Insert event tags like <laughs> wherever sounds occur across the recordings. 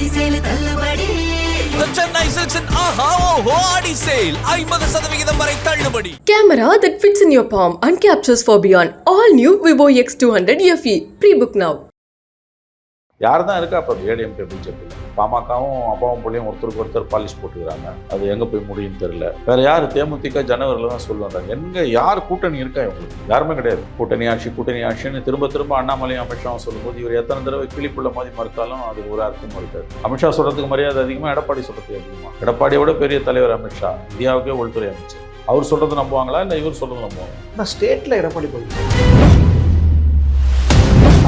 ஆடி சேலு தள்ளுபடி The Chennai Silks and Aha Oho Adi Sale ஐம்பது சதவிகிதம் வரை தள்ளுபடி Camera that fits in your palm and captures for beyond. All new Vivo X200 FE. Pre-book now. யார் தான் இருக்கா? அப்போ ஏடிஎம்கே பிஜேபி பாமகவும் அப்பாவும் பிள்ளையும் ஒருத்தருக்கு ஒருத்தர் பாலிஷ் போட்டுக்கிறாங்க. அது எங்கே போய் முடியும்னு தெரியல. வேற யார்? தேமுதிக ஜனவரியில் தான் சொல்லுவாங்க எங்கே யார் கூட்டணி இருக்கா இவங்களுக்கு? யாருமே கிடையாது. கூட்டணி ஆட்சி கூட்டணி ஆட்சின்னு திரும்ப திரும்ப அண்ணாமலை அமித்ஷாவும் சொல்லும்போது இவர் எத்தனை தடவை கிளிப்புள்ள மாதிரி மறுத்தாலும் அது ஒரு அர்த்தம் இருக்காது. அமித்ஷா சொல்கிறதுக்கு மரியாதை அதிகமாக எடப்பாடி சொல்கிறது அதிகமாக எடப்பாடியோட பெரிய தலைவர் அமித்ஷா இந்தியாவுக்கே உள்துறை அமைச்சர். அவர் சொல்கிறது நம்புவாங்களா? இல்லை இவர் சொல்கிறது நம்புவாங்க ஆனால் ஸ்டேட்டில் எடப்பாடி போய்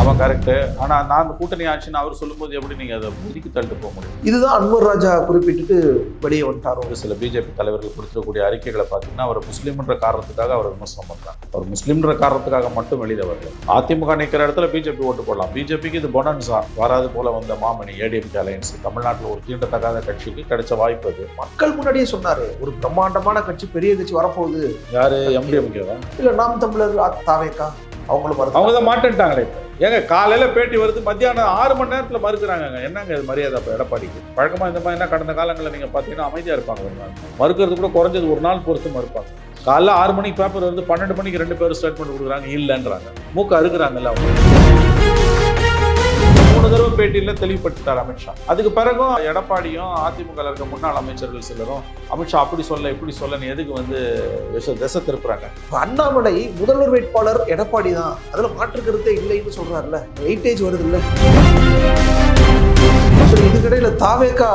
அவன் கரெக்டு ஆனால் நான் அந்த கூட்டணி ஆட்சின்னு அவர் சொல்லும்போது எப்படி நீங்கள் அதை ஒதுக்கி தள்ளிட்டு போக முடியும்? இதுதான் அன்வர் ராஜா குறிப்பிட்டுட்டு வெளியே வந்துட்டாரோ. ஒரு சில பிஜேபி தலைவர்கள் கொடுத்துருக்கக்கூடிய அறிக்கைகளை பார்த்தீங்கன்னா அவர் முஸ்லீம்ன்ற காரணத்துக்காக அவர் விமர்சனம் பண்றாங்க. அவர் முஸ்லீம்ன்ற காரணத்துக்காக மட்டும் வெளியில வரல. அதிமுக நிற்கிற இடத்துல பிஜேபி ஓட்டு போடலாம். பிஜேபிக்கு இது பொனன்சா வராது போல வந்த மாமணி ஏடிஎம்கே அலையன்ஸ் தமிழ்நாட்டில் ஒரு தீண்டத்தகாத கட்சிக்கு கிடைச்ச வாய்ப்பு அது. மக்கள் முன்னாடியே சொன்னாரு ஒரு பிரம்மாண்டமான கட்சி பெரிய கட்சி வரப்போகுது. யாரு? எம்டிஎம்கேவா இல்ல நாம் தமிழர் தாவேக்கா அவங்களும் அவங்க. தான் மாட்டேன்ட்டாங்களே இப்போ ஏங்க காலையில பேட்டி வருது மத்தியானம் ஆறு மணி நேரத்துல மறுக்கிறாங்க என்னங்க இது மரியாதை அப்போ எடப்பாடிக்கு? வழக்கமா இந்த மாதிரி என்ன கடந்த காலங்களில் நீங்க பார்த்தீங்கன்னா அமைதியா இருப்பாங்க ஒரு நாள். மறுக்கிறது கூட குறைஞ்சது ஒரு நாள் பொறுத்து மறுப்பாங்க. காலைல ஆறு மணிக்கு பேப்பர் வந்து பன்னெண்டு மணிக்கு ரெண்டு பேரும் ஸ்டேட்மெண்ட் கொடுக்குறாங்க இல்லைன்றாங்க. மூக்க அறுக்குறாங்கல்ல அவங்க. மூணு தடவை பேட்டியில் தெளிவுபடுத்திட்டார் அமித்ஷா அதுக்கு பிறகும் எடப்பாடியும் அதிமுக இருக்க முன்னாள் அமைச்சர்கள் சிலரும் அமித்ஷா அப்படி சொல்ல இப்படி சொல்லன்னு எதுக்கு வந்து திசை- திசை திருப்புறாங்க? அண்ணாமலை முதல்வர் வேட்பாளர் எடப்பாடி தான். அதில் மாற்று கருத்தே இல்லைன்னு சொல்றாருல்ல. வெயிட்டேஜ் வருது இல்லை இதுக்கிடையில தாவேக்கா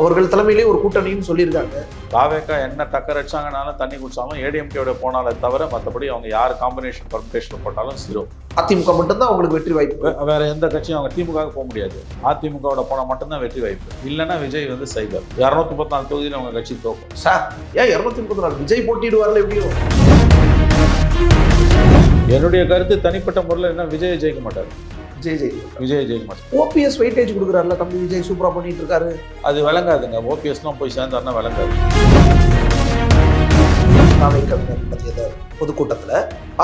அவர்கள் தலைமையிலே ஒரு கூட்டணின்னு சொல்லியிருக்காங்க. தாவேக்கா என்ன டக்கர் அடிச்சாங்கனாலும் தண்ணி குடிச்சாலும் ஏடிஎம்கேவோட போனாலே தவிர மற்றபடி அவங்க யார் காம்பினேஷன் பர்மிட்டேஷன் போட்டாலும் ஜீரோ அதிமுக மட்டும்தான் அவங்களுக்கு வெற்றி வாய்ப்பு. வேற எந்த கட்சியும் அவங்க திமுக போக முடியாது. அதிமுகவோட போனால் மட்டும்தான் வெற்றி வாய்ப்பு. இல்லைன்னா விஜய் வந்து சைபர் இரநூத்தி முப்பத்தி நாலு தொகுதியில் அவங்க கட்சி தோக்கும். சார் ஏன் இருநூத்தி முப்பத்தி நாலு? விஜய் போட்டிடுவார்ல எப்படியும் என்னுடைய கருத்து தனிப்பட்ட முறையில் என்ன விஜய் ஜெயிக்க மாட்டார். விஜய் ஜெய். விஜய் ஜெயிக்க மாட்டார் ஓபிஎஸ் வெயிட்டேஜ் கொடுக்குறாருல தம்பி விஜய் சூப்பரா பண்ணிட்டு இருக்காரு. அது விளங்காதுங்க. ஓபிஎஸ்லாம் போய் சேர்ந்தாருன்னா விளங்காது. தாவேக்கா பற்றிய அந்த பொதுக்கூட்டத்துல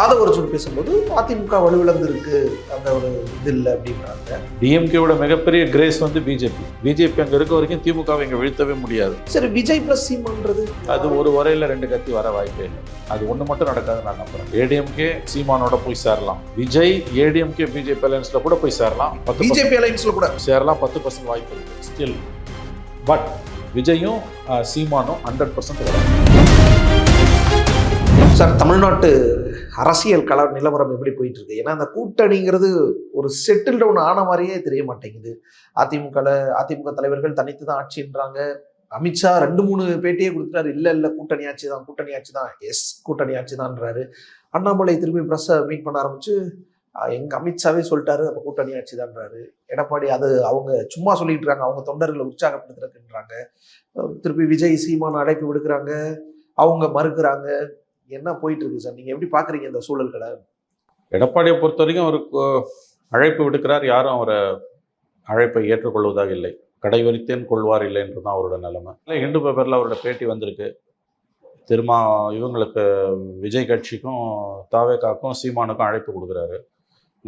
ஆதவர்ஜுன் பேசும்போது அதிமுக வலுவிழந்து இருக்கு அந்த ஒரு இது இல்லை அப்படின்றாங்க. டிஎம்கேவோட மிகப்பெரிய கிரேஸ் வந்து பிஜேபி பிஜேபி அங்கே இருக்க வரைக்கும் திமுகவை இங்கே வீழ்த்தவே முடியாது. சரி விஜய் பிளஸ் சீமான்றது? அது ஒரு வரையில ரெண்டு கத்தி வர வாய்ப்பே இல்லை. அது ஒண்ணு மட்டும் நடக்காது நான் நம்புறேன். ஏடிஎம்கே சீமானோட போய் சேரலாம். விஜய் ஏடிஎம்கே பிஜேபி அலையன்ஸ்ல கூட போய் சேரலாம். பிஜேபி அலைன்ஸ்ல கூட? சேரலாம் பத்து பர்சன்ட் வாய்ப்பு இருக்கு. ஸ்டில் பட் விஜயும் சீமானும் ஹண்ட்ரட் பர்சன்ட் வரும். சார் தமிழ்நாட்டு அரசியல் கல நிலவரம் எப்படி போயிட்டு இருக்கு ஏன்னா அந்த கூட்டணிங்கிறது ஒரு செட்டில் டவுன் ஆன மாதிரியே தெரிய மாட்டேங்குது. அதிமுக அதிமுக தலைவர்கள் தனித்து தான் ஆட்சின்றாங்க அமித்ஷா ரெண்டு மூணு பேட்டியே கொடுத்துட்டாரு. இல்லை இல்லை கூட்டணி ஆட்சி தான் கூட்டணி ஆட்சி தான். எஸ் கூட்டணி ஆட்சி தான்ன்றாரு அண்ணாமலை திரும்பி ப்ரெஸ்ஸை மீட் பண்ண ஆரம்பிச்சு எங்கள் அமித்ஷாவே சொல்லிட்டாரு அப்போ கூட்டணி ஆட்சி தான்றாரு எடப்பாடி அது அவங்க சும்மா சொல்லிட்டு இருக்காங்க அவங்க தொண்டர்களை உற்சாகப்படுத்துறதுன்றாங்க திருப்பி விஜய் சீமான் அழைப்பு விடுக்கிறாங்க. அவங்க மறுக்கிறாங்க. என்ன போயிட்டு இருக்கு சார்? நீங்க எப்படி பாக்குறீங்க இந்த சூழல்களை எடப்பாடியை பொறுத்த வரைக்கும் அவருக்கு அழைப்பு விடுக்கிறார். யாரும் அவரை அழைப்பை ஏற்றுக்கொள்வதாக இல்லை. கடைவரித்தேன் கொள்வார் இல்லை என்று தான் அவரோட நிலைமை. இல்லை ஹிந்து பேப்பரில் அவரோட பேட்டி வந்திருக்கு. திருமா இவங்களுக்கு விஜய் கட்சிக்கும் தாவேக்காக்கும் சீமானுக்கும் அழைப்பு கொடுக்குறாரு.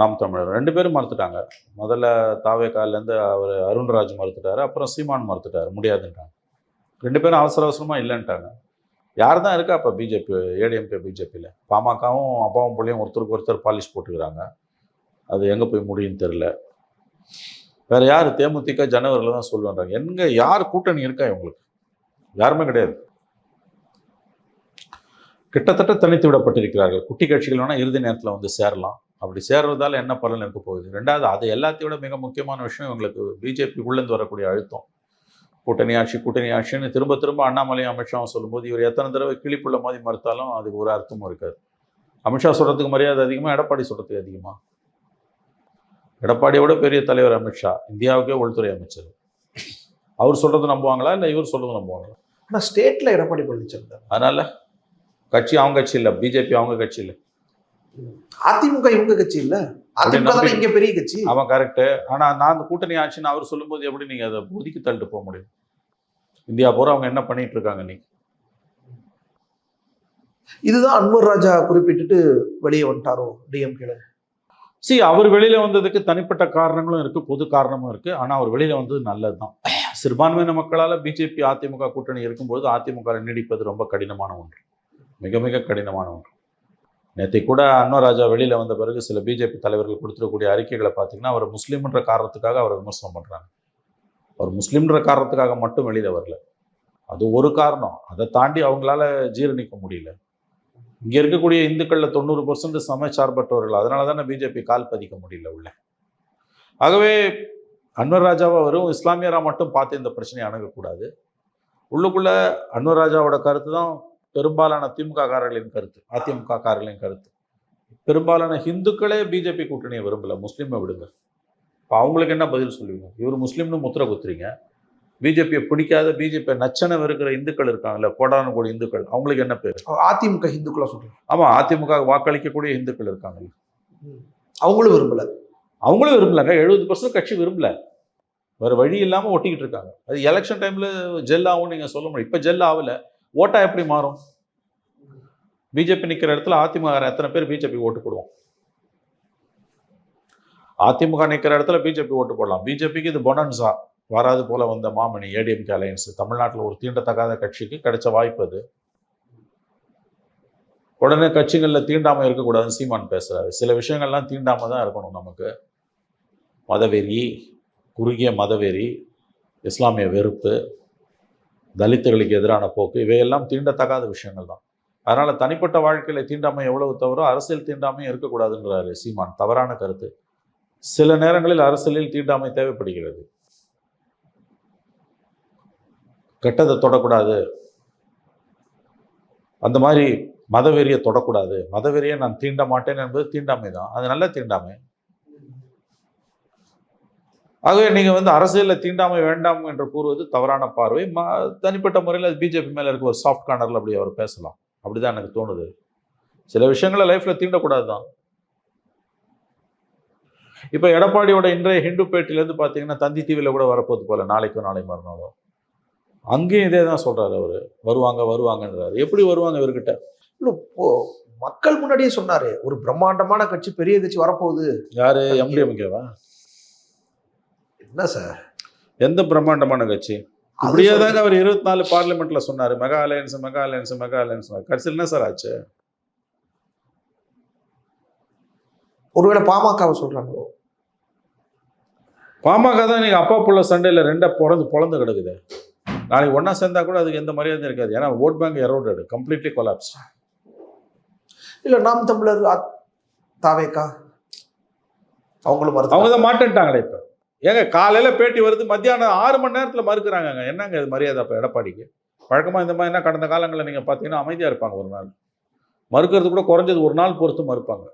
நாம் தமிழர். ரெண்டு பேரும் மறுத்துட்டாங்க. முதல்ல தாவேக்காலேருந்து அவர் அருண்ராஜ் மறுத்துட்டார். அப்புறம் சீமான் மறுத்துட்டார். முடியாதுன்ட்டாங்க. ரெண்டு பேரும் அவசர அவசரமாக இல்லைன்ட்டாங்க. யார் தான் இருக்கா அப்போ பிஜேபி ஏடிஎம்கே பிஜேபியில் பாமகவும் அப்பாவும் பிள்ளையும் ஒருத்தருக்கு ஒருத்தர் பாலிஷ் போட்டுக்கிறாங்க. அது எங்கே போய் முடியும்னு தெரில வேறு யார்? தேமுதிக ஜனவரியில் தான் சொல்லுவாங்க எங்கே யார் கூட்டணி இருக்கா இவங்களுக்கு? யாருமே கிடையாது. கிட்டத்தட்ட தனித்து விடப்பட்டிருக்கிறார்கள். குட்டி கட்சிகள் வேணால் இறுதி நேரத்தில் வந்து சேரலாம். அப்படி சேர்றதால என்ன பலன் இருக்க போகுது? ரெண்டாவது அது எல்லாத்தையும் விட மிக முக்கியமான விஷயம் இவங்களுக்கு பிஜேபி உள்ளேருந்து வரக்கூடிய அழுத்தம். கூட்டணி ஆட்சி கூட்டணி ஆட்சின்னு திரும்ப திரும்ப அண்ணாமலையும் அமித்ஷாவும் சொல்லும்போது இவர் எத்தனை தடவை கிளிப்புள்ள மாதிரி மறுத்தாலும் அதுக்கு ஒரு அர்த்தமும் இருக்காது. அமித்ஷா சொல்றதுக்கு மரியாதை அதிகமாக எடப்பாடி சொல்றதுக்கு அதிகமா? எடப்பாடியோட பெரிய தலைவர் அமித்ஷா இந்தியாவுக்கே உள்துறை அமைச்சர். அவர் சொல்றது நம்புவாங்களா? இல்லை இவர் சொல்றது நம்புவாங்களா? ஆனா ஸ்டேட்ல எடப்பாடி பழனிசாமி தான் அதனால கட்சி அவங்க கட்சி இல்லை பிஜேபி அவங்க கட்சி இல்லை. அதிமுக இவங்க கட்சி இல்ல? அதிமுக இங்க பெரிய கட்சி. அவன் கரெக்டு ஆனால் நான் அந்த கூட்டணி ஆட்சின்னு அவர் சொல்லும்போது எப்படி நீங்கள் அதை ஒதுக்கி தள்ளிட்டு போக முடியும்? இந்தியா பூரா அவங்க என்ன பண்ணிட்டு இருக்காங்க நீ இதுதான் அன்வர் ராஜா குறிப்பிட்டுட்டு வெளியே வந்துட்டாரோ டிஎம்கேல see அவர் வெளியில வந்ததுக்கு தனிப்பட்ட காரணங்களும் இருக்கு பொது காரணமும் இருக்கு. ஆனா அவர் வெளியில வந்தது நல்லதுதான். சிறுபான்மையின மக்களால பிஜேபி அதிமுக கூட்டணி இருக்கும்போது அதிமுக நீடிப்பது ரொம்ப கடினமான ஒன்று. மிக மிக கடினமான ஒன்று. நேற்று கூட அன்வராஜா வெளியில் வந்த பிறகு சில பிஜேபி தலைவர்கள் கொடுத்துருக்கக்கூடிய அறிக்கைகளை பார்த்தீங்கன்னா அவர் முஸ்லீம்ன்ற காரணத்துக்காக அவர் விமர்சனம் பண்ணுறாங்க அவர் முஸ்லீம்ன்ற காரணத்துக்காக மட்டும் வெளியில் வரல. அது ஒரு காரணம். அதை தாண்டி அவங்களால ஜீரணிக்க முடியல. இங்கே இருக்கக்கூடிய இந்துக்களில் தொண்ணூறு பர்சன்ட் சமச்சார்பற்றவர்கள் அதனால தானே பிஜேபி கால் பதிக்க முடியல உள்ள. ஆகவே அன்வர் ராஜாவை வரும் இஸ்லாமியராக மட்டும் பார்த்து இந்த பிரச்சனையை அணுகக்கூடாது. உள்ளுக்குள்ளே அன்வர் ராஜாவோட கருத்து தான் பெரும்பாலான திமுக காரர்களின் கருத்து அதிமுக காரர்களின் கருத்து. பெரும்பாலான ஹிந்துக்களே பிஜேபி கூட்டணியை விரும்பல முஸ்லீமை விடுங்க. இப்போ அவங்களுக்கு என்ன பதில் சொல்லுவீங்க? இவர் முஸ்லீம்னு முத்திரை குத்துறீங்க. பிஜேபியை பிடிக்காத பிஜேபி நச்சனை இருக்கிற இந்துக்கள் இருக்காங்கல்ல கோடான கோடி இந்துக்கள் அவங்களுக்கு என்ன பேர்? அதிமுக இந்துக்களா சொல்றேன் ஆமா அதிமுக வாக்களிக்கக்கூடிய இந்துக்கள் இருக்காங்க. அவங்களும் விரும்பல. அவங்களும் விரும்பலங்க எழுபது பர்சன்ட் கட்சி விரும்பல. வேற வழி இல்லாம ஒட்டிக்கிட்டு இருக்காங்க. அது எலெக்ஷன் டைம்ல ஜெல் ஆகும் நீங்க சொல்ல முடியும். இப்ப ஜெல் ஆகல. ஓட்டா எப்படி மாறும்? பிஜேபி நிற்கிற இடத்துல அதிமுக எத்தனை பேர் பிஜேபி ஓட்டு போடுவோம் அதிமுக நிற்கிற இடத்துல பிஜேபி ஓட்டு போடலாம். பிஜேபிக்கு இது பொனன்சா வராது போல வந்த மாமணி ஏடிஎம்கே அலையன்ஸ் தமிழ்நாட்டில் ஒரு தீண்டத்தகாத கட்சிக்கு கிடைச்ச வாய்ப்பு அது. உடனே கட்சிகளில் தீண்டாமல் இருக்கக்கூடாதுன்னு சீமான் பேசுகிறாரு சில விஷயங்கள்லாம் தீண்டாமல் தான் இருக்கணும் நமக்கு. மதவெறி குறுகிய மதவெறி இஸ்லாமிய வெறுப்பு தலித்துகளுக்கு எதிரான போக்கு இவையெல்லாம் தீண்டத்தகாத விஷயங்கள் தான். அதனால் தனிப்பட்ட வாழ்க்கையில் தீண்டாமை எவ்வளவு தவறோ அரசியல் தீண்டாமையும் இருக்கக்கூடாதுன்றாரு சீமான். தவறான கருத்து. சில நேரங்களில் அரசியலில் தீண்டாமை தேவைப்படுகிறது. கெட்டதை தொடக்கூடாது. அந்த மாதிரி மதவெறியை தொடக்கூடாது. மதவெறியை நான் தீண்ட மாட்டேன் என்பது தீண்டாமை தான். அது நல்ல தீண்டாமை. ஆகவே நீங்க வந்து அரசியல்ல தீண்டாமை வேண்டாம் என்று கூறுவது தவறான பார்வை. ம தனிப்பட்ட முறையில் பிஜேபி மேல இருக்க ஒரு சாஃப்ட் கார்னர்ல அப்படி அவர் பேசலாம். அப்படிதான் எனக்கு தோணுது. சில விஷயங்களை லைஃப்ல தீண்டக்கூடாது தான் இப்போ எடப்பாடியோட இன்றைய ஹிந்து பேட்டிலேருந்து பார்த்தீங்கன்னா தந்தி டிவியில் கூட வரப்போகுது போல நாளைக்கோ நாளை மறுநாளோ. அங்கேயும் இதே தான் சொல்றாரு அவரு. வருவாங்க வருவாங்கன்றாரு. எப்படி வருவாங்க இவர்கிட்ட? இல்ல மக்கள் முன்னாடியே சொன்னாரு ஒரு பிரம்மாண்டமான கட்சி பெரிய கட்சி வரப்போகுது. யாரு? எம்டிஎம்கேவா என்ன சார்? எந்த பிரம்மாண்டமான கட்சி? சொல்றது- தாங்க அவர் இருபத்தி நாலு பார்லிமெண்ட்ல சொன்னாரு. Mega alliance mega alliance mega alliance கடைசியில் என்ன சார் ஆச்சு? ஒருவேளை பாமகவை சொல்றாங்களோ? பாமக தான் நீங்க அப்பா புள்ள சண்டையில ரெண்டா பிறந்து பிறந்து கிடக்குது. நாளைக்கு ஒண்ணா சேர்ந்தா கூட அதுக்கு எந்த மரியாதையும் இருக்காது. ஏன்னா vote bank eroded completely collapse இல்ல நாம் தமிழர் தாவேக்கா? அவங்களும் அவங்க. தான் மாட்டேன்ட்டாங்களே இப்ப. ஏங்க காலையில் பேட்டி வருது மத்தியானம் ஆறு மணி நேரத்தில் மறுக்கிறாங்க என்னங்க இது மரியாதை அப்போ எடப்பாடிக்கு? வழக்கமாக இந்த மாதிரினா கடந்த காலங்களில் நீங்கள் பார்த்தீங்கன்னா அமைதியாக இருப்பாங்க ஒரு நாள். மறுக்கிறது கூட குறைஞ்சது ஒரு நாள் பொறுத்து மறுப்பாங்க.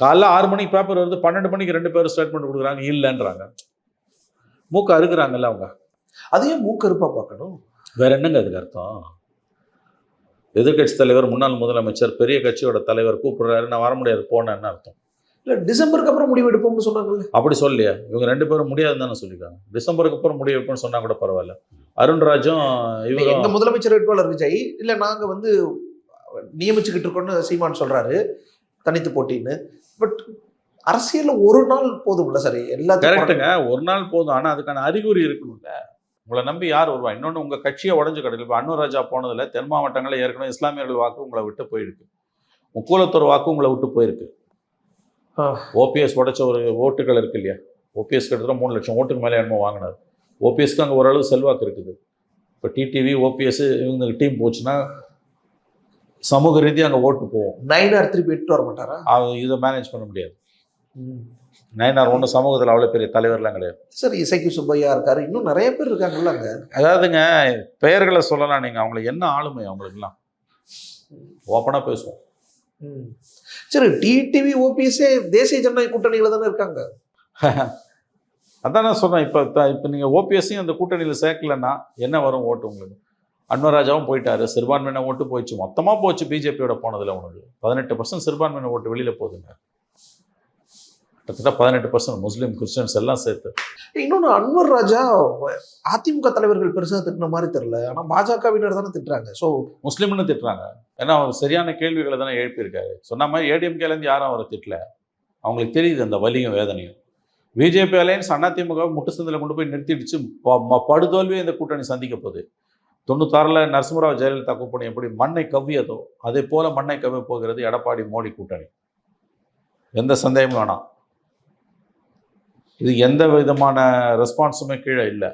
காலைல ஆறு மணிக்கு பேப்பர் வருது பன்னெண்டு மணிக்கு ரெண்டு பேரும் ஸ்டேட்மெண்ட் கொடுக்குறாங்க இல்லைன்றாங்க. மூக்க அறுக்குறாங்கல்ல அவங்க. அதையும் மூக்கருப்பா பார்க்கணும். வேற என்னங்க அதுக்கு அர்த்தம்? எதிர்கட்சி தலைவர் முன்னாள் முதலமைச்சர் பெரிய கட்சியோட தலைவர் கூப்பிடுறாரு நான் வர முடியாது போனேன்னு அர்த்தம். இல்ல டிசம்பருக்கு அப்புறம் முடிவு எடுப்போம்னு சொன்னாங்கல்ல. அப்படி சொல்லலையா. இவங்க ரெண்டு பேரும் முடியாதுன்னு தானே சொல்லியிருக்காங்க. டிசம்பருக்கு அப்புறம் முடிவு வைப்போம்னு சொன்னா கூட பரவாயில்ல. அருண்ராஜும் எங்க இவரும் முதலமைச்சர் வேட்பாளர் விஜய் இல்ல நாங்க வந்து நியமிச்சுக்கிட்டு இருக்கோம்னு சீமான் சொல்றாரு தனித்து போட்டின்னு. பட் அரசியல்ல ஒரு நாள் போதும்ல சார் எல்லாத்தையும் கரெக்டுங்க ஒரு நாள் போதும். ஆனா அதுக்கான அறிகுறி இருக்கணும்ல. உங்களை நம்பி யார் வருவா? இன்னொன்று உங்க கட்சியை உடஞ்சு கிடக்கு. இப்போ அன்னூர் ராஜா போனதுல தென் மாவட்டங்களில் ஏற்கனவே இஸ்லாமியர்கள் வாக்கு உங்களை விட்டு போயிருக்கு. முக்கூலத்தூர் வாக்கு உங்களை விட்டு போயிருக்கு. ஓபிஎஸ் உடைச்ச ஒரு ஓட்டுகள் இருக்கு இல்லையா? ஓபிஎஸ் கிட்டத்தட்ட மூணு லட்சம் ஓட்டுக்கு மேலே என்னமோ வாங்கினார். ஓபிஎஸ்க்கு அங்கே ஓரளவு செல்வாக்கு இருக்குது. இப்போ டிடிவி ஓபிஎஸ் இவங்க டீம் போச்சுன்னா சமூக ரீதியாக அங்கே ஓட்டு போகும் நைனார் திருப்பி எட்டு வர மாட்டாரா? அவங்க இதை மேனேஜ் பண்ண முடியாது. நயனார் ஒன்றும் சமூகத்தில் அவ்வளோ பெரிய தலைவர்லாம் கிடையாது. சார் இசைக்கு சுப்பையா இருக்காரு. இன்னும் நிறைய பேர் இருக்காங்கல்ல அங்க. அதாவதுங்க பெயர்களை சொல்லலாம் நீங்கள் அவங்களுக்கு என்ன ஆளுமை அவங்களுக்குலாம் ஓப்பனாக பேசுவோம். சரி டிடிவி ஓபிஎஸ்ஏ தேசிய ஜனநாயக கூட்டணியில் தானே இருக்காங்க? <laughs> அதான் நான் சொன்னேன் இப்போ இப்போ நீங்கள் ஓபிஎஸ்ஸையும் அந்த கூட்டணியில் சேர்க்கலன்னா என்ன வரும் ஓட்டு உங்களுக்கு? அன்வராஜாவும் போயிட்டாரு சிறுபான்மையின ஓட்டு போயிடுச்சு மொத்தமாக போச்சு பிஜேபியோட போனதில் உனக்கு. பதினெட்டு பர்சன்ட் சிறுபான்மையின ஓட்டு வெளியில் போகுதுங்க கிட்டத்தட்ட பதினெட்டு பர்சன்ட் முஸ்லீம் கிறிஸ்டியன்ஸ் எல்லாம் சேர்த்து. இன்னொன்னு அன்வர் ராஜா அதிமுக தலைவர்கள் பெருசா திட்டின மாதிரி தெரியல. ஆனா பாஜகவினர் தானே திட்டுறாங்க. ஸோ முஸ்லீம்னு திட்டுறாங்க. ஏன்னா அவர் சரியான கேள்விகளை தானே எழுப்பியிருக்காரு. சொன்ன மாதிரி ஏடிஎம்கேலேருந்து யாரும் அவரை திட்டல. அவங்களுக்கு தெரியுது அந்த வலியும் வேதனையும். பிஜேபி அலையன்ஸ் அதிமுக முட்டு சந்தில் கொண்டு போய் நிறுத்திடுச்சு. படுதோல்வியை இந்த கூட்டணி சந்திக்க போகுது. தொண்ணூத்தாறில் நரசிம்மராவ் ஜெயலலிதா கூட்டணி எப்படி மண்ணை கவ்வியதோ அதே போல மண்ணை கவ்வி போகிறது எடப்பாடி மோடி கூட்டணி. எந்த சந்தேகமும் வேணாம். இது எந்த விதமான ரெஸ்பான்ஸுமே கீழே இல்லை.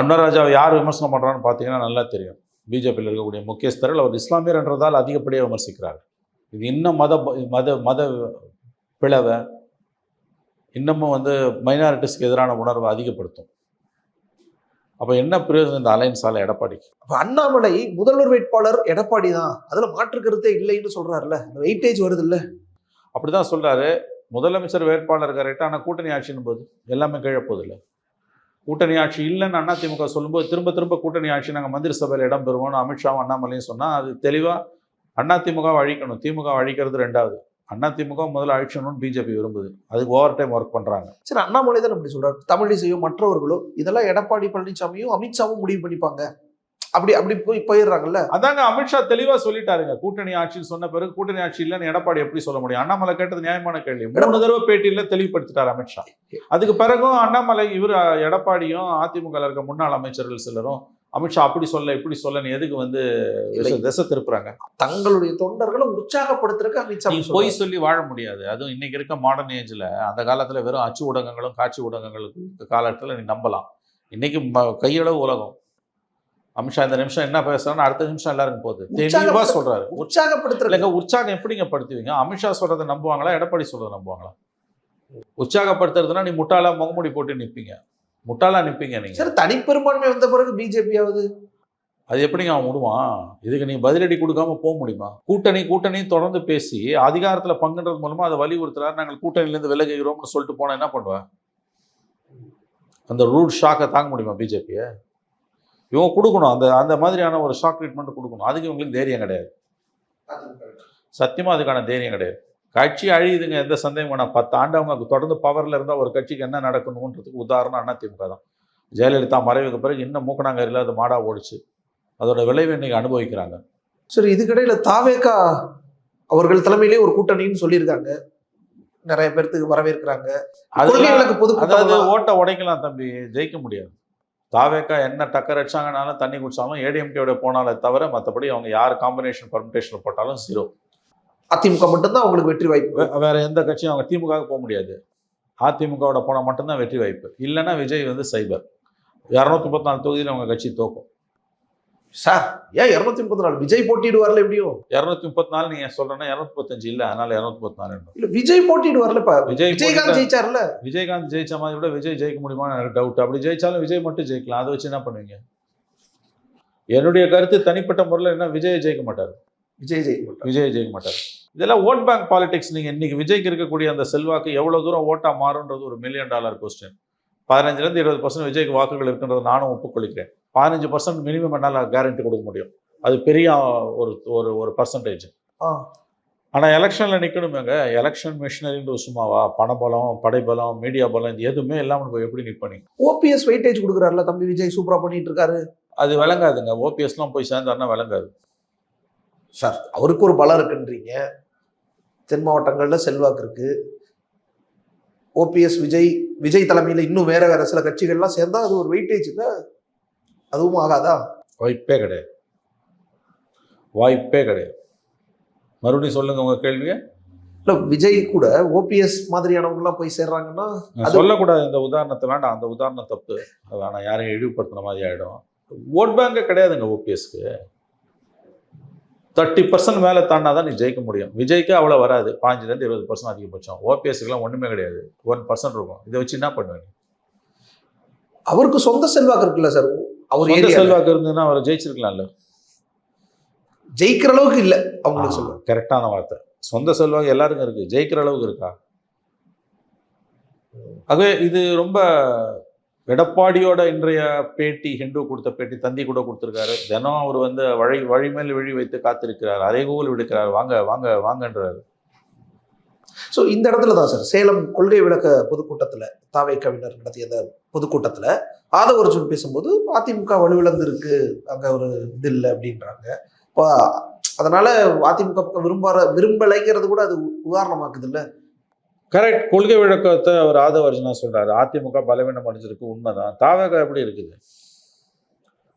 அன்வராஜாவை யார் விமர்சனம் பண்ணுறான்னு பார்த்தீங்கன்னா நல்லா தெரியும். பிஜேபியில் இருக்கக்கூடிய முக்கியஸ்தர்கள் அவர் இஸ்லாமியர் என்றதால் அதிகப்படியாக விமர்சிக்கிறார். இது இன்னும் மத மத மத பிளவை இன்னமும் வந்து மைனாரிட்டிஸ்க்கு எதிரான உணர்வை அதிகப்படுத்தும். அப்போ என்ன பிரயோஜனம் இந்த அலைன்ஸால எடப்பாடிக்கு? அப்ப அண்ணாமலை முதல்வர் வேட்பாளர் எடப்பாடி தான் அதுல மாற்று கருத்தே இல்லைன்னு சொல்றாருல்ல. அந்த வெயிட்டேஜ் வருது இல்ல அப்படிதான் சொல்றாரு. முதலமைச்சர் வேட்பாளர் கரெக்டாக ஆனால் கூட்டணி ஆட்சின்னு போது எல்லாமே கீழே கூட்டணி ஆட்சி இல்லைன்னு அதிமுக சொல்லும்போது திரும்ப திரும்ப கூட்டணி ஆட்சி நாங்கள் மந்திரி சபையில் இடம் பெறுவோம்னு அமித்ஷாவும் அண்ணாமலையும் சொன்னால் அது தெளிவாக அதிமுகவை அழிக்கணும். திமுக அழிக்கிறது ரெண்டாவது. அதிமுக முதல்ல அழிச்சணும்னு பிஜேபி விரும்புது. அதுக்கு ஓவர் டைம் ஒர்க் பண்ணுறாங்க சரி அண்ணாமலை தான் அப்படி சொல்கிறார் தமிழிசையும் மற்றவர்களோ இதெல்லாம் எடப்பாடி பழனிசாமியும் அமித்ஷாவும் முடிவு பண்ணிப்பாங்க. அப்படி அப்படி போய் போயிடுறாங்கல்ல? அதாங்க அமித்ஷா தெளிவா சொல்லிட்டாருங்க. கூட்டணி ஆட்சின்னு சொன்ன பிறகு கூட்டணி ஆட்சி இல்லைன்னு எடப்பாடி எப்படி சொல்ல முடியும்? அண்ணாமலை கேட்டது நியாயமான கேள்வி. மூணு தடவை பேட்டியில தெளிவுபடுத்திட்டார் அமித்ஷா அதுக்கு பிறகும் அண்ணாமலை இவர் எடப்பாடியும் அதிமுக இருக்க முன்னாள் அமைச்சர்கள் சிலரும் அமித்ஷா அப்படி சொல்ல இப்படி சொல்லன்னு எதுக்கு வந்து திசை- திருப்புறாங்க? தங்களுடைய தொண்டர்களை உற்சாகப்படுத்துறதுக்கு அமித்ஷா பொய். சொல்லி வாழ முடியாது. அதுவும் இன்னைக்கு இருக்க மாடர்ன் ஏஜ்ல அந்த காலத்துல வெறும் அச்சு ஊடகங்களும் காட்சி ஊடகங்களுக்கு இருக்க காலத்துல நீ நம்பலாம். இன்னைக்கு கையளவு உலகம். அமித்ஷா இந்த நிமிஷம் என்ன பேசுறான்னு அடுத்த நிமிஷம் எல்லாருக்கும் போகுது. தெளிவா உற்சாகப்படுத்த- சொல்றாரு உற்சாகப்படுத்துறது. இல்லைங்க உற்சாகம் எப்படிங்க படுத்துவீங்க? அமித்ஷா சொல்றதை நம்புவாங்களா? எடப்பாடி சொல்றதை நம்புவாங்களா? உற்சாகப்படுத்துறதுனா நீ முட்டாளா முகமுடி போட்டு நிப்பீங்க. முட்டாளா நிப்பீங்க நீங்க. சரி தனிப்பெரும்பான்மை வந்த பிறகு பிஜேபியாவது? அது எப்படிங்க அவன் விடுவான் இதுக்கு நீ பதிலடி கொடுக்காம போக முடியுமா? கூட்டணி கூட்டணி தொடர்ந்து பேசி அதிகாரத்துல பங்குன்றது மூலமா அதை வலியுறுத்துறாரு. நாங்கள் கூட்டணியிலேருந்து விலகுகிறோம்னு சொல்லிட்டு போனா என்ன பண்ணுவ? அந்த ரூட் ஷாக்கை தாங்க முடியுமா பிஜேபியை? இவங்க கொடுக்கணும். அந்த அந்த மாதிரியான ஒரு ஷாக் ட்ரீட்மெண்ட் கொடுக்கணும். அதுக்கு இவங்களுக்கு தைரியம் கிடையாது. சத்தியமா அதுக்கான தைரியம் கிடையாது. கட்சி அழியுதுங்க எந்த சந்தேகம் வேணாம். பத்து ஆண்டு அவங்க தொடர்ந்து பவர்ல இருந்தால் ஒரு கட்சிக்கு என்ன நடக்கணுன்றதுக்கு உதாரணம் அதிமுக தான். ஜெயலலிதா மறைவுக்கு பிறகு இன்னும் மூக்கணாங்க இல்லாத மாடா ஓடிச்சு. அதோட விளைவு இன்னைக்கு அனுபவிக்கிறாங்க. சரி இதுக்கிடையில தாவேகா அவர்கள் தலைமையிலே ஒரு கூட்டணின்னு சொல்லியிருக்காங்க. நிறைய பேர்த்துக்கு வரவேற்கிறாங்க. அதாவது ஓட்டை உடைக்கலாம் தம்பி. ஜெயிக்க முடியாது. தாவேக்கா என்ன டக்கர் அடிச்சாங்கனாலும் தண்ணி குடிச்சாலும் ஏடிஎம்கேவோட போனாலே தவிர மற்றபடி அவங்க யார் காம்பினேஷன் பர்மிட்டேஷன் போட்டாலும் ஜீரோ அதிமுக மட்டும்தான் அவங்களுக்கு வெற்றி வாய்ப்பு. வேற எந்த கட்சியும் அவங்க திமுக போக முடியாது. அதிமுகவோட போனால் மட்டும்தான் வெற்றி வாய்ப்பு. இல்லைன்னா விஜய் வந்து சைபர் இரநூத்தி முப்பத்தி நாலு தொகுதியில் அவங்க கட்சி தோக்கும். சார் ஏன் இருநூத்தி முப்பத்தி நாலு விஜய் போட்டிடுவார்ல எப்படியும் இரநூத்தி முப்பத்தி நாலு நீங்க சொல்றேன்னா இரநூத்தி முப்பத்தஞ்சு இல்லை அதனால இரநூத்தி முப்பத்தி நாலு இல்ல விஜய் போட்டிடுவார்ல விஜய் விஜயகாந்த் ஜெயிச்சார்ல. விஜயகாந்த் ஜெயிச்ச மாதிரி விட விஜய் ஜெயிக்க முடியுமான்னு எனக்கு டவுட் அப்படி ஜெயிச்சாலும் விஜய் மட்டும் ஜெயிக்கலாம். அதை வச்சு என்ன பண்ணுவீங்க? என்னுடைய கருத்து தனிப்பட்ட முறையில் என்ன விஜய் ஜெயிக்க மாட்டார்? விஜய் ஜெயிக்க மாட்டார். விஜய் ஜெயிக்க மாட்டார். இதெல்லாம் ஓட் பேங்க் பாலிடிக்ஸ். நீங்க இன்னைக்கு விஜய்க்கு இருக்கக்கூடிய அந்த செல்வாக்கு எவ்வளவு தூரம் ஓட்டா மாறுன்றது ஒரு மில்லியன் டாலர் கொஸ்டின் பதினஞ்சுலேருந்து இருபது பர்சன்ட் விஜய்க்கு வாக்குகள் இருக்குன்றதை நானும் ஒப்புக்கொள்கிறேன். பதினஞ்சு பர்சன்ட் மினிமம் என்னால் கேரண்டி கொடுக்க முடியும். அது பெரிய ஒரு ஒரு ஒரு பர்சன்டேஜ் ஆ. ஆனால் எலெக்ஷனில் நிற்கணுமேங்க எலெக்ஷன் மிஷினரின்ற சும்மாவா? பணபலம் படைபலம் மீடியா பலம் இது எதுவுமே இல்லாமல் நம்ம எப்படி நிற்பனி ஓபிஎஸ் வெயிட்டேஜ் கொடுக்குறாருல தம்பி விஜய் சூப்பரா பண்ணிட்டு இருக்காரு அது விளங்காதுங்க. ஓபிஎஸ்லாம் போய் சேர்ந்தாருன்னா விளங்காது. சார் அவருக்கு ஒரு பலம் இருக்குன்றீங்க. தென் மாவட்டங்கள்ல செல்வாக்கு இருக்கு. ஓபிஎஸ் விஜய் விஜய் தலைமையில இன்னும் வேற வேற சில கட்சிகள்லாம் சேர்ந்தா அது ஒரு வெயிட்டேஜ் இல்ல. அதுவும் ஆகாதா? வாய்ப்பே கிடையாது. வாய்ப்பே கிடையாது. மறுபடியும் சொல்லுங்க உங்க கேள்வியை. இல்ல விஜய் கூட ஓபிஎஸ் மாதிரியானவங்க எல்லாம் போய் சேர்றாங்கன்னா சொல்லக்கூடாது இந்த உதாரணத்தை. வேண்டாம் அந்த உதாரணம் தப்பு. அது யாரையும் இழிவுபடுத்தின மாதிரி ஆயிடும். ஓட் பேங்கே கிடையாதுங்க ஓபிஎஸ்க்கு தேர்ட்டி பர்சன்ட் மேலே தாண்டா தான் நீ ஜெயிக்க முடியும். விஜய்க்கு அவ்வளோ வராது. பாஞ்சுலேருந்து இருபது பர்சன்ட் அதிகபட்சம். ஓபிஎஸ்க்குலாம் ஒன்றுமே கிடையாது. ஒன் பர்சன்ட் இருக்கும். இதை வச்சு என்ன பண்ணுவேன் நீ? அவருக்கு சொந்த செல்வாக்கு இருக்குல்ல சார். அவர் சொந்த செல்வாக்கு இருந்ததுன்னா அவரை ஜெயிச்சிருக்கலாம்ல. ஜெயிக்கிற அளவுக்கு இல்ல அவங்களுக்கு சொல்லுவாங்க கரெக்டான வார்த்தை. சொந்த செல்வாக்கு எல்லாருக்கும் இருக்கு. ஜெயிக்கிற அளவுக்கு இருக்கா? ஆகவே இது ரொம்ப எடப்பாடியோட இன்றைய பேட்டி ஹிண்டு கொடுத்த பேட்டி தந்தி கூட கொடுத்துருக்காரு. தினம் அவர் வந்து வழி வழிமேல் விழி வைத்து காத்திருக்கிறார். அரைகூல் விடுக்கிறார். வாங்க வாங்க வாங்கன்றாரு. ஸோ இந்த இடத்துல தான் சார். சேலம் கொள்கை விளக்க பொதுக்கூட்டத்தில் தாவை கவிஞர் நடத்திய அந்த பொதுக்கூட்டத்தில் ஆதவ அர்ஜுன் பேசும்போது அதிமுக வலுவிழந்திருக்கு. அங்கே ஒரு இது இல்லை அப்படின்றாங்க. இப்போ அதனால அதிமுக பக்கம் விரும்பார விரும்பலைங்கிறது கூட அது உதாரணமாக்குது இல்லை கரெக்ட் கொள்கை விளக்கத்தை அவர் ஆதவர்ஜனா சொல்றாரு. அதிமுக பலவீனம் அடைஞ்சிருக்கு உண்மைதான். தாவேகா எப்படி இருக்குது?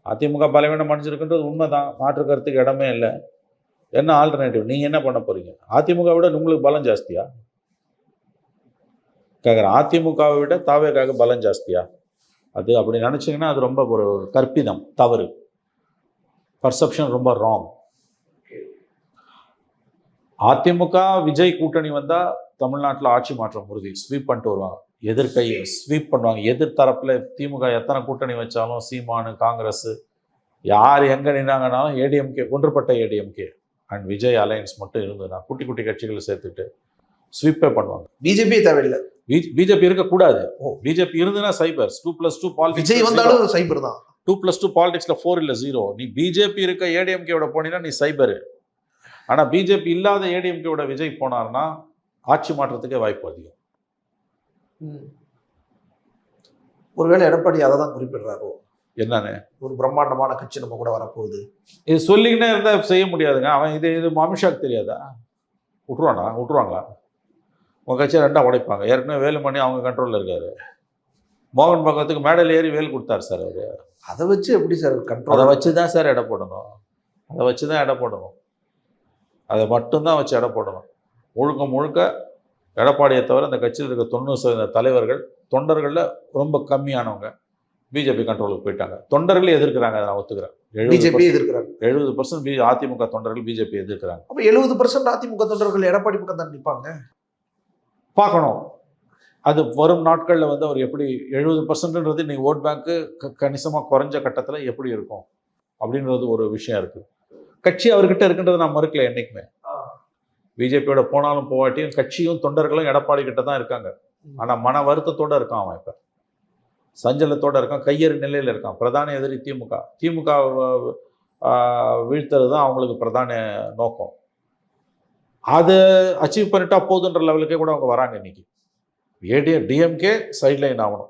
அதிமுக பலவீனம் அடைஞ்சிருக்குன்றது உண்மைதான். மாற்று கருத்துக்கு இடமே இல்லை. என்ன ஆல்டர்னேட்டிவ் நீங்கள் என்ன பண்ண போகிறீங்க அதிமுக விட உங்களுக்கு பலம் ஜாஸ்தியா? கேட்குறேன் அதிமுகவை விட தாவேக்காக பலம் ஜாஸ்தியா? அது அப்படி நினச்சிங்கன்னா அது ரொம்ப ஒரு கற்பிதம். தவறு. பர்செப்ஷன் ரொம்ப ராங் அதிமுக விஜய் கூட்டணி வந்தால் தமிழ்நாட்டில் ஆட்சி மாற்றம் உறுதி ஸ்வீப் பண்ணிட்டு வருவாங்க. எதிர்கை ஸ்வீப் பண்ணுவாங்க. எதிர் தரப்புல திமுக எத்தனை கூட்டணி வச்சாலும் சீமானு காங்கிரஸ் யார் எங்க நின்னாங்கனாலும் ஏடிஎம்கே ஒன்றுபட்ட ஏடிஎம்கே அண்ட் விஜய் அலையன்ஸ் மட்டும் இருந்ததுன்னா குட்டி குட்டி கட்சிகளை சேர்த்துட்டு ஸ்வீப்பே பண்ணுவாங்க. பிஜேபி தேவையில்லை. பிஜேபி இருக்கக்கூடாது. பிஜேபி இருந்ததுன்னா cipher two plus two Vijay வந்தாலும் சைபர் தான். டூ பிளஸ் டூ பாலிடிக்ஸ்ல ஃபோர் இல்லை ஜீரோ நீ பிஜேபி இருக்க ஏடிஎம்கேவோட போனீங்கன்னா நீ சைபரு ஆனால் பிஜேபி இல்லாத ஏடிஎம்கேவோட விஜய் போனார்னா ஆட்சி மாற்றத்துக்கே வாய்ப்பு அதிகம். ஒருவேளை எடப்பாடி அதை தான் குறிப்பிடுறாரோ? என்னன்னு? ஒரு பிரம்மாண்டமான கட்சி நம்ம கூட வரப்போகுது. இது சொல்லிக்கினே இருந்தால் செய்ய முடியாதுங்க. அவன் இது இது அமித்ஷாக்கு தெரியாதா? விட்ருவானா விட்ருவாங்களா உங்கள் கட்சியை ரெண்டாக உடைப்பாங்க. ஏற்கனவே வேலுமணி அவங்க கண்ட்ரோலில் இருக்காரு. மோகன் பகவத்துக்கு மேடையில் ஏறி வேல் கொடுத்தாரு சார் அவர். அதை வச்சு எப்படி சார் அதை கண்ட்ரோல் வச்சு தான் சார் எடை போடணும். அதை வச்சு தான் எடை போடணும். அதை மட்டும்தான் வச்சு எடை போடணும். முழுக்க முழுக்க எடப்பாடியை தவிர அந்த கட்சியில் இருக்க தொண்ணூறு சதவீத தலைவர்கள் தொண்டர்களில் ரொம்ப கம்மியானவங்க. பிஜேபி கண்ட்ரோலுக்கு போயிட்டாங்க. தொண்டர்களே எதிர்க்கிறாங்க அதை நான் ஒத்துக்கிறேன். பிஜேபி எதிர்க்கிறாங்க. எழுபது பர்சன்ட் பி அதிமுக தொண்டர்கள் பிஜேபி எதிர்க்கிறாங்க. அப்ப எழுபது பர்சன்ட் அதிமுக தொண்டர்கள் எடப்பாடி பக்கம் தான் நிற்பாங்க பார்க்கணும். அது வரும் நாட்களில் வந்து அவர் எப்படி எழுபது பர்சன்ட்ன்றது நீ ஓட் பேங்க்கு கணிசமாக குறைஞ்ச கட்டத்தில் எப்படி இருக்கும்? அப்படின்றது ஒரு விஷயம் இருக்குது கட்சி அவர்கிட்ட இருக்குன்றதை நான் மறுக்கல என்றைக்குமே பிஜேபியோட போனாலும் போவாட்டியும் கட்சியும் தொண்டர்களும் எடப்பாடி கிட்ட தான் இருக்காங்க. ஆனால் மன வருத்தத்தோட இருக்கான் அவன் இப்போ. சஞ்சலத்தோட இருக்கான் கையறு நிலையில் இருக்கான். பிரதான எதிரி திமுக. திமுக வீழ்த்துறது தான் அவங்களுக்கு பிரதான நோக்கம். அதை அச்சீவ் பண்ணிட்டா போதுன்ற லெவலுக்கே கூட அவங்க வராங்க இன்னைக்கு. ஏடிஏ டிஎம்கே சைட்லைன் ஆகணும்.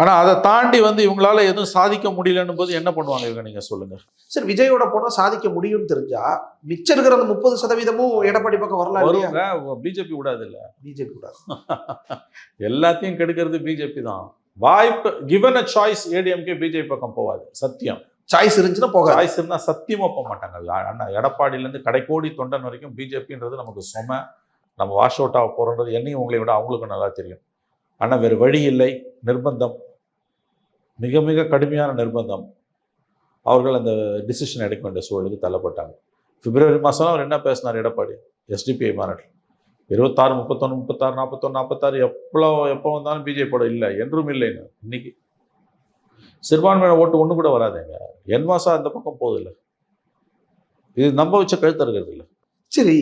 ஆனால் அதை தாண்டி வந்து இவங்களால எதுவும் சாதிக்க முடியலன்னும் போது என்ன பண்ணுவாங்க இவங்க? நீங்கள் சொல்லுங்கள் சரி விஜயோட போனா சாதிக்க முடியும்னு தெரிஞ்சா மிச்சம் இருக்கிற அந்த முப்பது சதவீதமும் எடப்பாடி பக்கம் வரலாம் வருவாங்க பிஜேபி விடாது இல்லை. பிஜேபி கூட <laughs> எல்லாத்தையும் கெடுக்கிறது பிஜேபி தான். வாய்ப்பு given a choice ADMK BJP பக்கம் போகாது. சத்தியம். சாய்ஸ் இருந்துச்சுன்னா போகாது. சாய்ஸ் இருந்தால் சத்தியமா போக மாட்டாங்க. அண்ணா எடப்பாடியிலேருந்து கடைக்கோடி தொண்டன் வரைக்கும் பிஜேபின்றது நமக்கு சும. நம்ம வாஷ் அவுட் ஆக போகிறோன்றது என்னையும் உங்களை விட அவங்களுக்கும் நல்லா தெரியும். ஆனால் வேறு வழி இல்லை. நிர்பந்தம். மிக மிக கடுமையான நிர்பந்தம். அவர்கள் அந்த டிசிஷன் எடுக்க வேண்டிய சூழலுக்கு தள்ளப்பட்டாங்க. பிப்ரவரி மாதம் அவர் என்ன பேசினார் எடப்பாடி? எஸ்டிபிஐ மாநாட்டில் இருபத்தாறு முப்பத்தொன்று முப்பத்தாறு நாற்பத்தொன்று நாற்பத்தாறு எப்போ எப்போ வந்தாலும் பிஜேபியோட இல்லை. என்றும் இல்லைன்னு. இன்னைக்கு. சிறுபான்மையின ஓட்டு ஒன்று கூட வராதுங்க. என் மாசம் அந்த பக்கம் போகுதில்ல இது நம்ப வச்ச கழுத்து இருக்கிறது இல்லை. சரி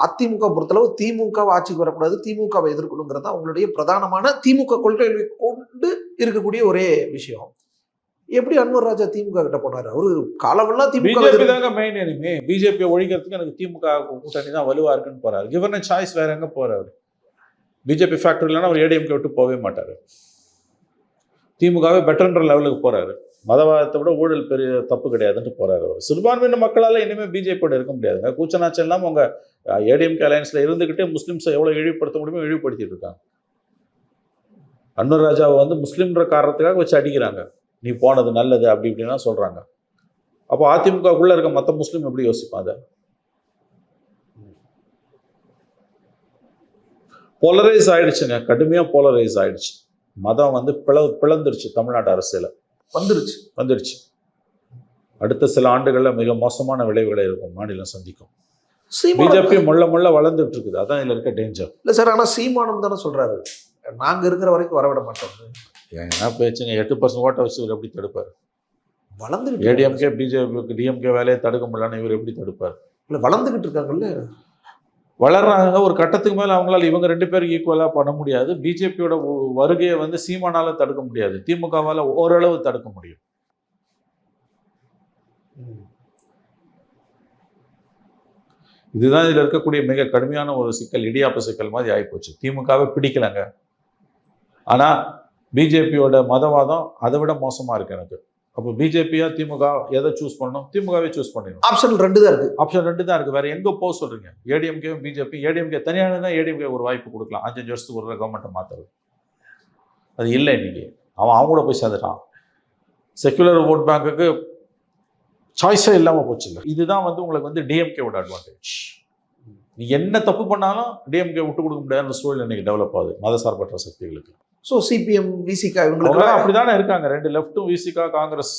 அதிமுக பொறுத்தளவு திமுக ஆட்சிக்கு வரக்கூடாது திமுகவை எதிர்க்கணுங்கிறது அவங்களுடைய பிரதானமான திமுக கொள்கைகளை கொண்டு இருக்கக்கூடிய ஒரே விஷயம். எப்படி அன்வர் ராஜா திமுக கிட்ட போனாரு? அவரு காலமெல்லாம் திமுக தாங்க மெயின் எனிமே பிஜேபியை ஒழிக்கிறதுக்கு எனக்கு திமுக கூட்டணி தான் வலுவா இருக்குன்னு போறாரு. கிவன் சாய்ஸ் வேற எங்க போறாரு? பிஜேபி ஃபேக்டரி இல்லைன்னா அவர் ஏடிஎம்கே விட்டு போகவே மாட்டாரு. திமுகவே பெட்டர்ன்ற லெவலுக்கு போறாரு. மதவாதத்தை விட ஊழல் பெரிய தப்பு கிடையாதுன்ட்டு போறாரு அவர். சிறுபான்மையின மக்களால் இனிமேல் பிஜேபியோட இருக்க முடியாதுங்க கூச்சநாச்சம் இல்லாமல் உங்க ஏடிஎம்கே அலையன்ஸில் இருந்துக்கிட்டே முஸ்லீம்ஸை எவ்வளோ இழிவுபடுத்த முடியுமோ இழிவுபடுத்திட்டு இருக்காங்க. அன்வர் ராஜாவை வந்து முஸ்லீம்ன்ற காரணத்துக்காக வச்சு அடிக்கிறாங்க. நீ போனது நல்லது அப்படி இப்படின்னா சொல்கிறாங்க அப்போ அதிமுகக்குள்ளே இருக்க மற்ற முஸ்லீம் எப்படி யோசிப்பான் அதை? போலரைஸ் ஆயிடுச்சுங்க. கடுமையாக போலரைஸ் ஆயிடுச்சு. மதம் வந்து பிள பிளந்துருச்சு தமிழ்நாட்டு அரசியல. வந்துருச்சு. வந்துடுச்சு அடுத்த சில ஆண்டுகளில் மிக மோசமான விளைவுகளை இருக்கும் மாநிலம் சந்திக்கும். பிஜேபி முள்ள முள்ள வளர்ந்துட்டு இருக்குது. அதான் இதுல இருக்க டேஞ்சர் இல்ல சார் ஆனா சீமானம் தானே சொல்றாரு. நாங்க இருக்கிற வரைக்கும் வரவிட மாட்டோம். என்ன பேச்சுங்க எட்டு பர்சன்ட் ஓட்டை வச்சு இவர் எப்படி தடுப்பார்? வளர்ந்துகிட்டு ஏடிஎம்கே பிஜேபிக்கு டிஎம்கே வேலையை தடுக்க முடியலன்னு இவர் எப்படி தடுப்பார்? இல்ல வளர்ந்துகிட்டு இருக்காங்கல்ல. வளர்றாங்க. ஒரு கட்டத்துக்கு மேலே அவங்களால இவங்க ரெண்டு பேரும் ஈக்குவலாக பண்ண முடியாது. பிஜேபியோட வருகையை வந்து சீமானால் தடுக்க முடியாது. திமுகவால் ஓரளவு தடுக்க முடியும். இதுதான் இதில் இருக்கக்கூடிய மிக கடுமையான ஒரு சிக்கல் இடியாப்ப சிக்கல் மாதிரி ஆகிப்போச்சு திமுகவை பிடிக்கலங்க. ஆனால் பிஜேபியோட மதவாதம் அதை விட மோசமாக இருக்கு எனக்கு. அப்போ பிஜேபியா திமுக எதை சூஸ் பண்ணணும்? திமுகவே சூஸ் பண்ணிடணும். ஆப்ஷன் ரெண்டு தான் இருக்கு. ஆப்ஷன் ரெண்டு தான் இருக்கு. வேற எங்க போக சொல்றீங்க? ஏடிஎம்கே பிஜேபி ஏடிஎம்கே தனியாக தான் ஏடிஎம்கே ஒரு வாய்ப்பு கொடுக்கலாம். அஞ்சு அஞ்சு வருஷத்துக்கு ஒரு கவர்மெண்ட்டை மாத்துறது. அது இல்லை இன்னைக்கு. அவன் அவங்க கூட போய் சேர்ந்துட்டான். செக்குலர் ஓட் பேங்க்குக்கு சாய்ஸே இல்லாமல் போச்சு இல்லை இதுதான் வந்து உங்களுக்கு வந்து டிஎம்கேவோட அட்வான்டேஜ் நீ என்ன தப்பு பண்ணாலும் டிஎம்கே விட்டு கொடுக்க முடியாத சூழல் இன்னைக்கு டெவலப் ஆகுது. மதசார்பற்ற சக்திகளுக்கு. ஸோ சிபிஎம் விசிகா இவங்களுக்கு அப்படிதானே இருக்காங்க. ரெண்டு லெஃப்ட்டும் விசிகா காங்கிரஸ்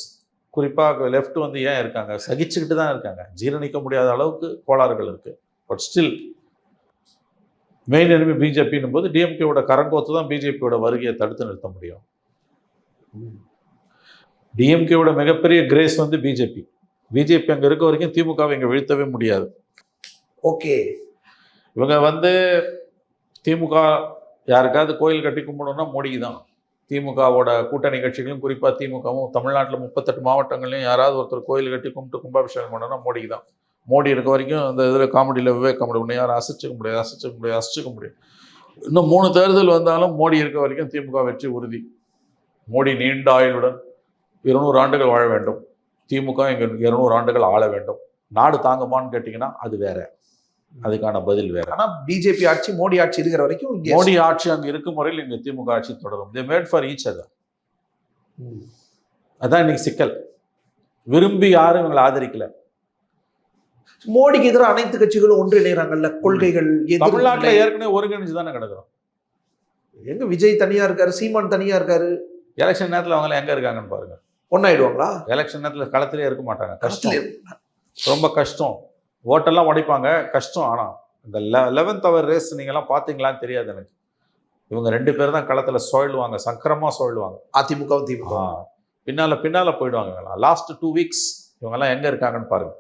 குறிப்பாக லெஃப்ட் வந்து ஏன் இருக்காங்க? சகிச்சுக்கிட்டு தான் இருக்காங்க. ஜீரணிக்க முடியாத அளவுக்கு கோளாறுகள் இருக்கு. பட் ஸ்டில் மெயின் enemy பிஜேபின்னும் போது டிஎம்கேவோட கரங்கோத்து தான் பிஜேபியோட வருகையை தடுத்து நிறுத்த முடியும். டிஎம்கேவோட மிகப்பெரிய கிரேஸ் வந்து பிஜேபி பிஜேபி அங்கே இருக்க வரைக்கும் திமுகவை இங்கே வீழ்த்தவே முடியாது. ஓகே. இவங்க வந்து திமுக யாருக்காவது கோயில் கட்டி கும்பிடணும்னா மோடிக்கு தான். திமுகவோட கூட்டணி கட்சிகளும் குறிப்பாக திமுகவும் தமிழ்நாட்டில் முப்பத்தெட்டு மாவட்டங்கள்லையும் யாராவது ஒருத்தர் கோயில் கட்டி கும்பிட்டு கும்பாபிஷேகம் பண்ணணும்னா மோடிக்கு தான். மோடி இருக்க வரைக்கும் அந்த இதில் காமெடியில் விவேக் காமெடி ஒன்று யாரும் அசைச்சிக்க முடியாது அசைச்சிக்க முடியாது அசைச்சிக்க முடியாது. இன்னும் மூணு தேர்தல் வந்தாலும் மோடி இருக்க வரைக்கும் திமுக வெற்றி உறுதி. மோடி நீண்ட ஆயுளுடன் இருநூறு ஆண்டுகள் வாழ வேண்டும். திமுக இங்கே இருநூறு ஆண்டுகள் ஆள வேண்டும். நாடு தாங்குமான்னு கேட்டிங்கன்னா அது வேறு. அதுக்கான பதில் வேற. ஆனா பிஜேபி ஆட்சி மோடி ஆட்சி இருக்கிற வரைக்கும் மோடி ஆட்சி அங்க இருக்கும் முறையில் இங்க திமுக ஆட்சி தொடரும். They made for each other. அதான் இன்னைக்கு சிக்கல். விரும்பி யாரும் இவங்களை ஆதரிக்கல. மோடிக்கு எதிராக அனைத்து கட்சிகளும் ஒன்றிணைறாங்கல்ல கொள்கைகள் தமிழ்நாட்டுல. ஏற்கனவே ஒருங்கிணைச்சு தானே கிடக்குறோம். எங்க விஜய் தனியா இருக்காரு சீமான் தனியா இருக்காரு? எலெக்ஷன் நேரத்துல அவங்க எல்லாம் எங்க இருக்காங்கன்னு பாருங்க. ஒன்னாயிடுவாங்களா? எலெக்ஷன் நேரத்துல களத்திலே இருக்க மாட்டாங்க. கஷ்டம். ரொம்ப கஷ்டம். ஓட்டெல்லாம் உடைப்பாங்க. கஷ்டம். ஆனா இந்த லெவன்த் அவர் ரேஸ் நீங்கெல்லாம் பாத்தீங்களான்னு தெரியாது எனக்கு. இவங்க ரெண்டு பேரும் தான் களத்துல சுழலுவாங்க சக்கரமா சுழலுவாங்க அதிமுகவும் திமுக. பின்னால பின்னால போயிடுவாங்க இவங்கெல்லாம். லாஸ்ட் டூ வீக்ஸ் இவங்கெல்லாம் எங்க இருக்காங்கன்னு பாருங்க.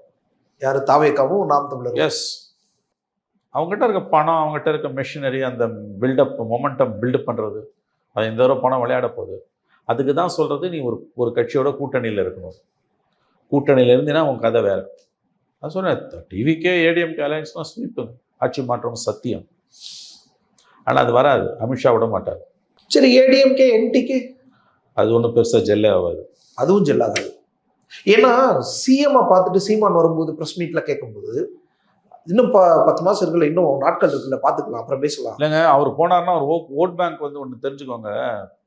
யாரு? தாவேக்காவும் நாம் தமிழர் எஸ் அவங்ககிட்ட இருக்க பணம் அவங்ககிட்ட இருக்க மெஷினரி அந்த பில்டப் மொமெண்டம் பில்டப் பண்ணுறது அது இந்த தடவை பணம் விளையாட போகுது. அதுக்கு தான் சொல்கிறது நீ ஒரு ஒரு கட்சியோட கூட்டணியில் இருக்கணும். கூட்டணியில் இருந்தீங்கன்னா உன் கதை வேறு. நான் சொன்னேன் டிவிக்கே ஏடிஎம்கே அலையன்ஸ்லாம் ஸ்வீப்பு ஆட்சி மாற்றம் சத்தியம். ஆனால் அது வராது. அமித்ஷா விட மாட்டார். சரி ஏடிஎம்கே என்டிகே அது ஒன்றும் பெருசாக ஜெல்லே ஆகாது. அதுவும் செல்லாது ஏன்னா சிஎம் பார்த்துட்டு சீமான் வரும்போது ப்ரெஸ் மீட்ல கேட்கும்போது இன்னும் ப பத்து மாசம் இருக்குல்ல இன்னும் நாட்கள் இருக்குல்ல பார்த்துக்கலாம் அப்புறம் பேசலாம். இல்லைங்க அவர் போனார்னா அவர் ஓட் ஓட் பேங்க் வந்து ஒன்று தெரிஞ்சுக்கோங்க.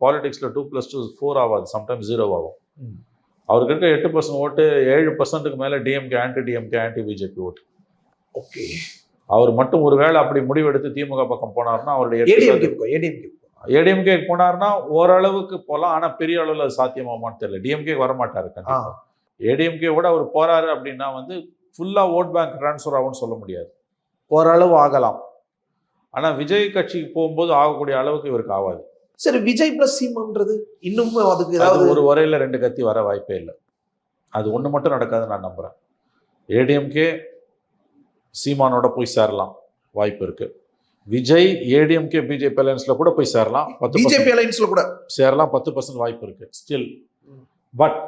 பாலிடிக்ஸில் டூ ப்ளஸ் டூ ஃபோர் ஆகாது. சம்டைம்ஸ் ஜீரோ ஆகும். அவருக்கு இருக்க எட்டு பர்சன்ட் ஓட்டு ஏழு பர்சன்ட்டுக்கு மேலே DMK anti DMK anti BJP vote. Okay. அவர் மட்டும் ஒருவேளை அப்படி முடிவெடுத்து திமுக பக்கம் போனார்னா அவருடைய ஏடிஎம்கே ஏடிஎம்கே போனார்னா ஓரளவுக்கு போகலாம் ஆனால் பெரிய அளவில் அது சாத்தியமாமான்னு தெரியல. டிஎம்கே வரமாட்டாரு கண்டிப்பா. ஏடிஎம்கே விட அவர் போறாரு அப்படின்னா வந்து ஃபுல்லாக ஓட் பேங்க் ட்ரான்ஸ்ஃபர் ஆகும்னு சொல்ல முடியாது. ஓரளவு ஆகலாம். ஆனால் விஜய் கட்சிக்கு போகும்போது ஆகக்கூடிய அளவுக்கு இவருக்கு ஆகாது. சரி விஜய் பிளஸ் சீமான்றது இன்னும் அதுக்கு அது ஏதாவது ஒரு வரையில் ரெண்டு கத்தி வர வாய்ப்பே இல்லை. அது ஒன்று மட்டும் நடக்காதுன்னு நான் நம்புகிறேன் ஏடிஎம்கே சீமானோட போய் சேரலாம். வாய்ப்பு இருக்கு. விஜய் ஏடிஎம்கே பிஜேபி அலையன்ஸில் கூட போய் சேரலாம். பத்து பிஜேபி அலைன்ஸ்ல கூட. சேரலாம். பத்து பர்சன்ட் வாய்ப்பு இருக்கு. ஸ்டில் பட்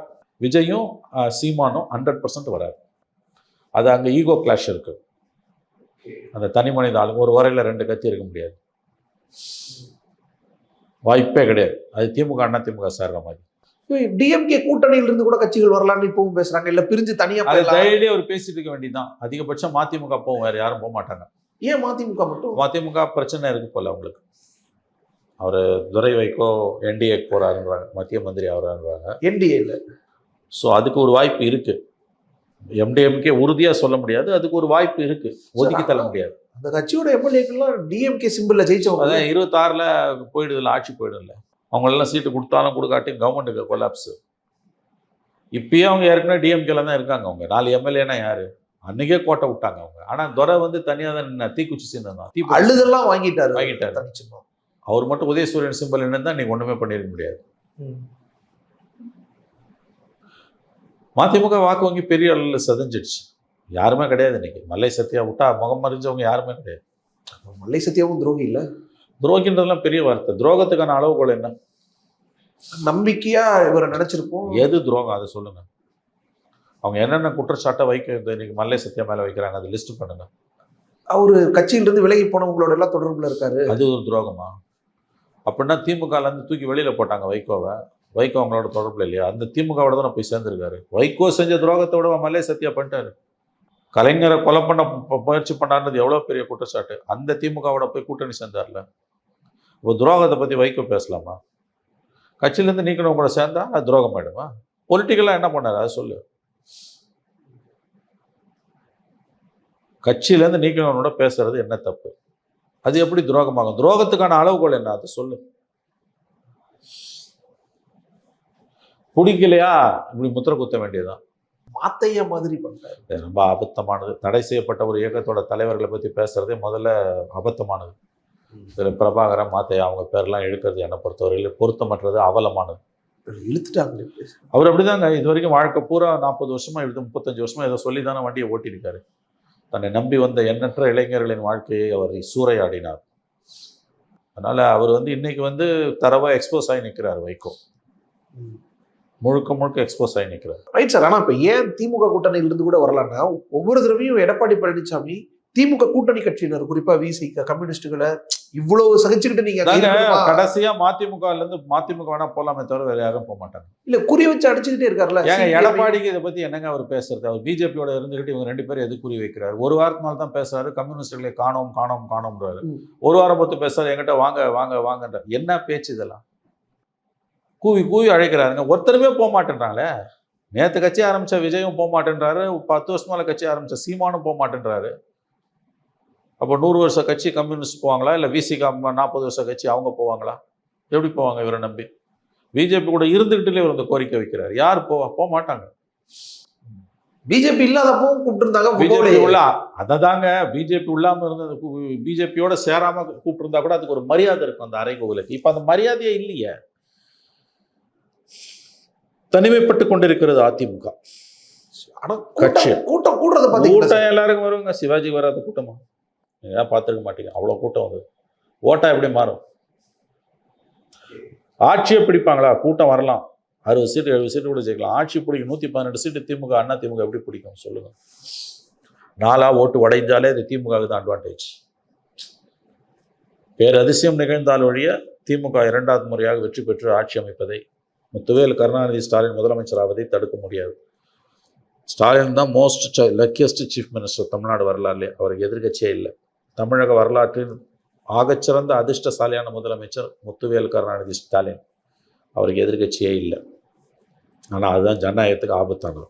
விஜயும் சீமானும் ஹண்ட்ரட் பர்சன்ட் வராது. அது அங்கே ஈகோ கிளாஷ் இருக்கு. அந்த தனி மனித ஆளுங்க ஒரு வரையில் ரெண்டு கத்தி இருக்க முடியாது. வாய்ப்பே கிடையாது. அது திமுக அண்ணா திமுக சேர்ற மாதிரி. டிஎம்கே கூட்டணியில இருந்து கூட கட்சிகள் வரலாம்னு இப்பவும் பேசுறாங்க. இல்ல பிரிஞ்சு தனியா தைரியமாக அவர் பேசிட்டு இருக்க வேண்டியதுதான். அதிகபட்சம் மதிமுக போகும் வேற யாரும் போக மாட்டாங்க. ஏன் மதிமுக மட்டும்? மதிமுக பிரச்சனை இருக்கு போல அவங்களுக்கு. அவர் துரை வைகோ என்டிஏக்கு போறாருன்றாங்க. மத்திய மந்திரி ஆகிறாருன்றாங்க. என்டிஏ இல்ல. ஸோ அதுக்கு ஒரு வாய்ப்பு இருக்கு. எம்டிஎம்கே உறுதியா சொல்ல முடியாது. அதுக்கு ஒரு வாய்ப்பு இருக்கு. ஒதுக்கி தள்ள முடியாது. அந்த கட்சியோட எம்எல்ஏக்கெல்லாம் டிஎம்கே சிம்பிள்ல ஜெயிச்சவங்க அதான் இருபத்தாறுல போயிடுதுல ஆட்சி போயிடும்ல. அவங்களெல்லாம் சீட்டு கொடுத்தாலும் கொடுக்காட்டி கவர்மெண்ட்டுக்கு கொலாப்ஸ் இப்பயே அவங்க ஏற்கனவே டிஎம்கேல தான் இருக்காங்க அவங்க. நாலு எம்எல்ஏனா யாரு? அன்னைக்கே கோட்டை விட்டாங்க அவங்க. ஆனா துரை வந்து தனியாக தான் நின்னா தீக்குச்சி சேர்ந்தான் தான் தீ அழுதெல்லாம் வாங்கிட்டாரு. வாங்கிட்டாரு. தனிச்சிருந்தோம் அவர் மட்டும் உதயசூரியன் சிம்பல் என்னன்னு நீங்க ஒண்ணுமே பண்ணிருக்க முடியாது. மதிமுக வாக்கு வங்கி பெரிய அளவில் செதஞ்சிடுச்சு. யாருமே கிடையாது இன்னைக்கு. மல்லை சத்யா விட்டா முகம் மறிஞ்சவங்க யாருமே கிடையாது. மல்லை சத்யாவும் துரோகி இல்ல? துரோகின்றதெல்லாம் பெரிய வார்த்தை. துரோகத்துக்கான அளவுகோல் என்ன? நம்பிக்கையா இவரை நினைச்சிருப்போம். எது துரோகம்? அதை சொல்லுங்க. அவங்க என்னென்ன குற்றச்சாட்டை வைக்க இன்னைக்கு மல்லை சத்யா மேல வைக்கிறாங்க அதை லிஸ்ட் பண்ணுங்க. அவரு கட்சியிலிருந்து விலகி போனவங்களோட எல்லாம் தொடர்புல இருக்காரு. அது ஒரு துரோகமா? அப்படின்னா திமுகல இருந்து தூக்கி வெளியில போட்டாங்க வைகோவை. வைகோ அவங்களோட தொடர்பில் இல்லையா? அந்த திமுகவோட தான் போய் சேர்ந்திருக்காரு. வைகோ செஞ்ச துரோகத்தோட மல்லே சத்தியா பண்ணிட்டாரு? கலைஞரை கொலை பண்ண முயற்சி பண்ணாருன்றது எவ்வளோ பெரிய குற்றச்சாட்டு அந்த திமுகவோட போய் கூட்டணி சேர்ந்தார்ல இப்போ துரோகத்தை பற்றி வைகோ பேசலாமா கட்சியிலேருந்து நீக்கணும் கூட சேர்ந்தா அது துரோகம் ஆயிடுமா பொலிட்டிக்கலாக என்ன பண்ணார் அதை சொல்லு கட்சியிலேருந்து நீக்கணும்னோட பேசுறது என்ன தப்பு அது எப்படி துரோகமாகும் துரோகத்துக்கான அளவுகோல் என்ன அது சொல்லு பிடிக்கலையா இப்படி முத்திர குத்த வேண்டியதுதான் மாத்தையா மாதிரி பண்ணிட்டாரு இது ரொம்ப அபத்தமானது. தடை செய்யப்பட்ட ஒரு இயக்கத்தோட தலைவர்களை பற்றி பேசுறதே முதல்ல அபத்தமானது. இதில் பிரபாகரன் மாத்தையா அவங்க பேர்லாம் இழுக்கிறது என்னை பொறுத்தவரையில் பொருத்தமற்றது அவலமானது. இழுத்துட்டாங்களே அவர் அப்படிதாங்க. இது வரைக்கும் வாழ்க்கை பூரா நாற்பது வருஷமா எழுது முப்பத்தஞ்சு வருஷமா ஏதோ சொல்லி தானே வண்டியை ஓட்டியிருக்காரு. தன்னை நம்பி வந்த எண்ணற்ற இளைஞர்களின் வாழ்க்கையை அவர் சூறையாடினார். அதனால அவர் வந்து இன்னைக்கு வந்து தரவா எக்ஸ்போஸ் ஆகி நிற்கிறார் வைகோ. முழுக்க முழுக்க எக்ஸ்போஸ் ஆகி நிற்கிறார் ரைட் சார் ஆனா இப்ப ஏன் திமுக கூட்டணியில இருந்து கூட வரலாம்னா ஒவ்வொரு தடவையும் எடப்பாடி பழனிசாமி திமுக கூட்டணி கட்சியினர் குறிப்பா விசிக கம்யூனிஸ்டுகளை இவ்வளவு சகிச்சுக்கிட்டு நீங்க? கடைசியா மதிமுக இருந்து மதிமுக வேணா போலாமே தவிர வேற யாரும் போக மாட்டாங்க. இல்ல குறி வச்சு அடிச்சுக்கிட்டே இருக்காருல்ல ஏங்க எடப்பாடிக்கு இதை பத்தி என்னங்க அவர் பேசுறது? அவர் பிஜேபியோட இருந்துகிட்டு இவங்க ரெண்டு பேரும் எது குறி வைக்கிறார்? ஒரு வாரத்துக்கு மேல தான் பேசுறாரு கம்யூனிஸ்டுகளை காணோம் காணோம் காணோம்ன்றாரு. ஒரு வாரம் பத்து பேசுறாரு என்கிட்ட வாங்க வாங்க வாங்கன்ற என்ன பேச்சு இதெல்லாம்? கூவி கூவி அழைக்கிறாருங்க. ஒருத்தருமே போக மாட்டேன்றாங்களே. நேத்து கட்சி ஆரம்பிச்ச விஜயும் போக மாட்டேன்றாரு. பத்து வருஷமால கட்சி ஆரம்பிச்ச சீமானும் போக மாட்டேன்றாரு. அப்போ நூறு வருஷ கட்சி கம்யூனிஸ்ட் போவாங்களா? இல்லை விசிகா நாற்பது வருஷ கட்சி அவங்க போவாங்களா? எப்படி போவாங்க இவரை நம்பி? பிஜேபி கூட இருந்துகிட்டுல இவர் இந்த கோரிக்கை வைக்கிறார். யார் போவா? போக மாட்டாங்க. பிஜேபி இல்லாதப்பவும் கூப்பிட்டு இருந்தாங்க பிஜேபி உள்ள அதை தாங்க பிஜேபி உள்ளாம இருந்தது பிஜேபியோட சேராம கூப்பிட்டு இருந்தா கூட அதுக்கு ஒரு மரியாதை இருக்கும் அந்த அறைகோவிலுக்கு. இப்ப அந்த மரியாதையே இல்லையே. தனிமைப்பட்டு கொண்டிருக்கிறது அதிமுக. ஆனா கட்சி. கூட்டம் கூடுறத? கூட்டம் எல்லாருக்கும் வருவாங்க சிவாஜி வராத கூட்டமா? நீங்க பார்த்துருக்க மாட்டீங்க. அவ்வளவு கூட்டம் வந்து ஓட்டா எப்படி மாறும்? ஆட்சியை பிடிப்பாங்களா? கூட்டம் வரலாம். அறுபது சீட்டு எழுபது சீட்டு கூட ஜெயிக்கலாம். ஆட்சி பிடிக்கும். நூற்றி பதினெட்டு சீட்டு திமுக அண்ணா திமுக எப்படி பிடிக்கும்? சொல்லுங்க. நாலா ஓட்டு உடைஞ்சாலே இது திமுகவுக்கு தான் அட்வான்டேஜ் பேரதிசயம் நிகழ்ந்தால் ஒழிய திமுக இரண்டாவது முறையாக வெற்றி பெற்று ஆட்சி அமைப்பதை முத்துவேல் கருணாநிதி ஸ்டாலின் முதலமைச்சராவதை தடுக்க முடியாது. ஸ்டாலின் தான் most luckiest chief minister Tamil Nadu வரலாறுலே அவருக்கு எதிர்க்கட்சியே இல்லை. தமிழக வரலாற்றின் ஆகச்சிறந்த அதிர்ஷ்டசாலியான முதலமைச்சர் முத்துவேல் கருணாநிதி ஸ்டாலின். அவருக்கு எதிர்க்கட்சியே இல்லை. ஆனால் அதுதான் ஜனநாயகத்துக்கு ஆபத்தானது.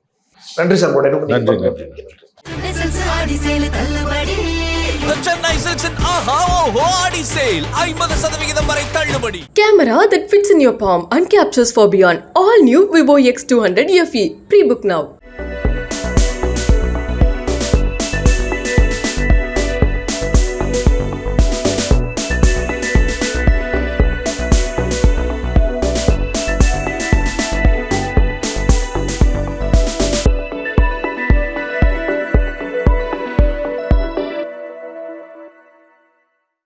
நன்றி சார். நன்றி. நன்றி. எசன்ஸ் ஆடி சேல தள்ளுபடி The Chennai Silks in Aha Oho Adi Sale ஐம்பது சதவிகிதம் வரை தள்ளுபடி Camera that fits in your palm and captures for beyond. All new Vivo X200 FE. Pre-book now.